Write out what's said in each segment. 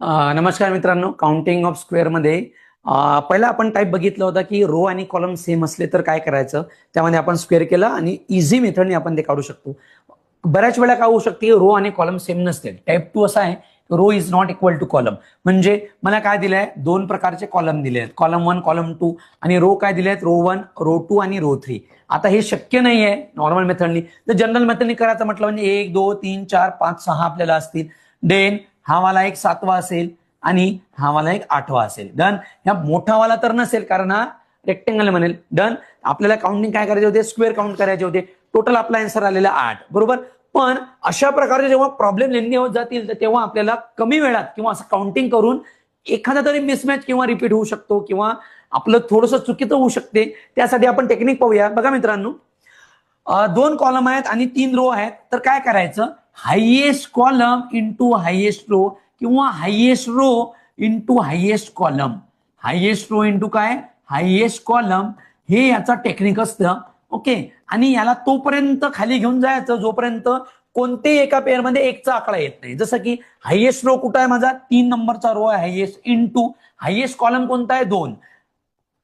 नमस्कार मित्रांनो counting of स्क्वेअरमध्ये मध्ये पहिला आपण टाईप बघितलं होता की रो आणि कॉलम सेम असले तर काय करायचं? त्यामध्ये आपण स्क्वेअर केलं आणि इझी मेथडने आपण ते काढू शकतो. बऱ्याच वेळा काय होऊ शकते रो आणि कॉलम सेम नसतील. टाईप टू असा आहे row is not equal to column म्हणजे मला काय दिलंय? दोन प्रकारचे कॉलम दिले आहेत कॉलम वन कॉलम टू आणि रो काय दिले आहेत रो वन रो टू आणि रो थ्री आता हे शक्य नाही आहे नॉर्मल मेथडनी तर जनरल मेथडनी करायचं म्हटलं म्हणजे एक दोन तीन चार पाच सहा आपल्याला असतील. देन हा वाला एक सातवा असेल आणि हा वाला एक आठवा असेल. डन ह्या मोठा वाला तर नसेल कारण हा रेक्टेंगल म्हणेल. डन आपल्याला काउंटिंग काय करायचे होते? स्क्वेअर काउंट करायचे होते. टोटल आपला आन्सर आलेला आठ. बरोबर? पण अशा प्रकारचे जेव्हा प्रॉब्लेम लेंदी होत जातील तर तेव्हा आपल्याला कमी वेळात किंवा असं काउंटिंग करून एखादा तरी मिसमॅच किंवा रिपीट होऊ शकतो किंवा आपलं थोडंसं चुकीचं होऊ शकते. त्यासाठी आपण टेक्निक पाहूया. बघा मित्रांनो. दोन कॉलम आहेत आणि तीन रो आहेत. तर काय करायचं? Highest column into highest row किंवा highest row into highest column highest row into काय? हायेस्ट कॉलम हे याचा टेक्निक असतं. ओके आणि याला तोपर्यंत खाली घेऊन जायचं. जोपर्यंत कोणत्याही एका पेअरमध्ये एकचा आकडा येत नाही. जसं की हायएस्ट रो कुठं आहे माझा? तीन नंबरचा रो आहे. हायेस्ट इंटू हायेस्ट कॉलम कोणता आहे? दोन.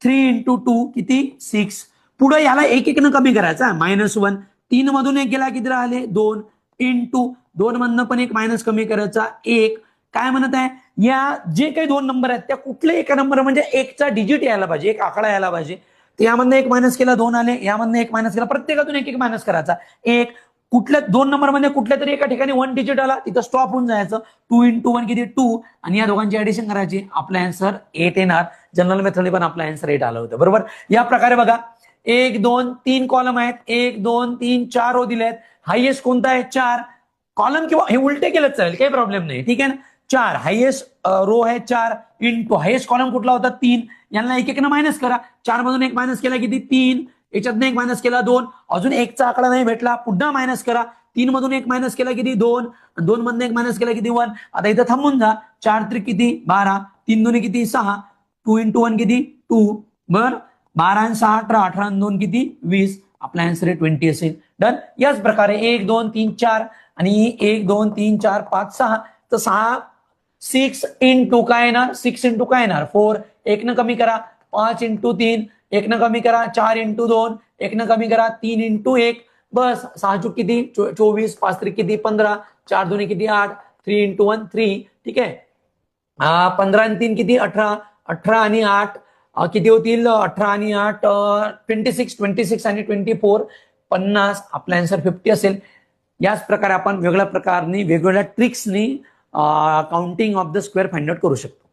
थ्री इंटू टू किती? सिक्स पुढे याला एक एकनं कमी करायचा. मायनस वन तीन मधून एक गेला किती राहिले? दोन. इंटू दोन मधनं पण एक मायनस कमी करायचा. एक काय म्हणत आहे? या जे काही दोन नंबर आहेत त्या कुठल्या एका नंबर म्हणजे एकचा डिजिट यायला पाहिजे एक आकडा यायला पाहिजे. यामधनं एक मायनस केला दोन आले. यामधनं एक मायनस केला प्रत्येकातून एक एक मायनस करायचा. एक कुठल्या दोन नंबरमध्ये कुठल्या तरी एका ठिकाणी वन डिजिट आला तिथं स्टॉप होऊन जायचं. टू इंटू वन किती? टू आणि या दोघांची ऍडिशन करायची. आपला अँसर एट येणार. जनरल मेथडने पण आपला अँसर एट आलं होतं. बरोबर? या प्रकारे बघा. एक दोन तीन कॉलम आहेत. एक दोन तीन चार रो दिले आहेत हायएस्ट कोणता आहे? चार. कॉलम किंवा हे उलटे केलं चालेल काही प्रॉब्लेम नाही. ठीक आहे ना? चार. हायएस्ट रो आहे चार. इंटू हायएस्ट कॉलम कुठला होता? तीन. यांना एक एक मायनस करा. चार मधून एक मायनस केला किती? तीन. याच्यातनं एक मायनस केला दोन. अजून एकचा आकडा नाही भेटला. पुन्हा मायनस करा. तीन मधून एक मायनस केला किती? दोन. दोन मधून एक मायनस केला किती? वन आता इथं थांबून जा. चार त्रिक किती? बारा. तीन दोन्ही किती? सहा. टू इंटू वन किती? टू बर? बारा आणि सहा अठरा अठरा दोन किती वीस आपला आन्सर आहे ट्वेंटी डन याच प्रकारे एक दोन तीन, चार। एक दोन तीन, चार, पाच सहा तर सहा सिक्स इंटू काय येणार सिक्स इंटू काय येणार फोर एकनं कमी करा, पाच इंटू तीन। एकनं कमी करा, चार इंटू दोन एकनं कमी करा, तीन इंटू एक। बस सहा चूक किती चो- चोवीस पाच त्रिक किती पंधरा चार दोन्ही किती आठ। थ्री इंटू वन थ्री ठीक पंधरा आणि तीन किती अठरा अठरा आठ। किती होतील? अठरा आणि आठ ट्वेंटी सिक्स ट्वेंटी सिक्स आणि ट्वेंटी फोर पन्नास आपला अँसर फिफ्टी असेल. याच प्रकारे आपण वेगळ्या प्रकारनी वेगवेगळ्या ट्रिक्सनी counting of the square find out करू शकतो.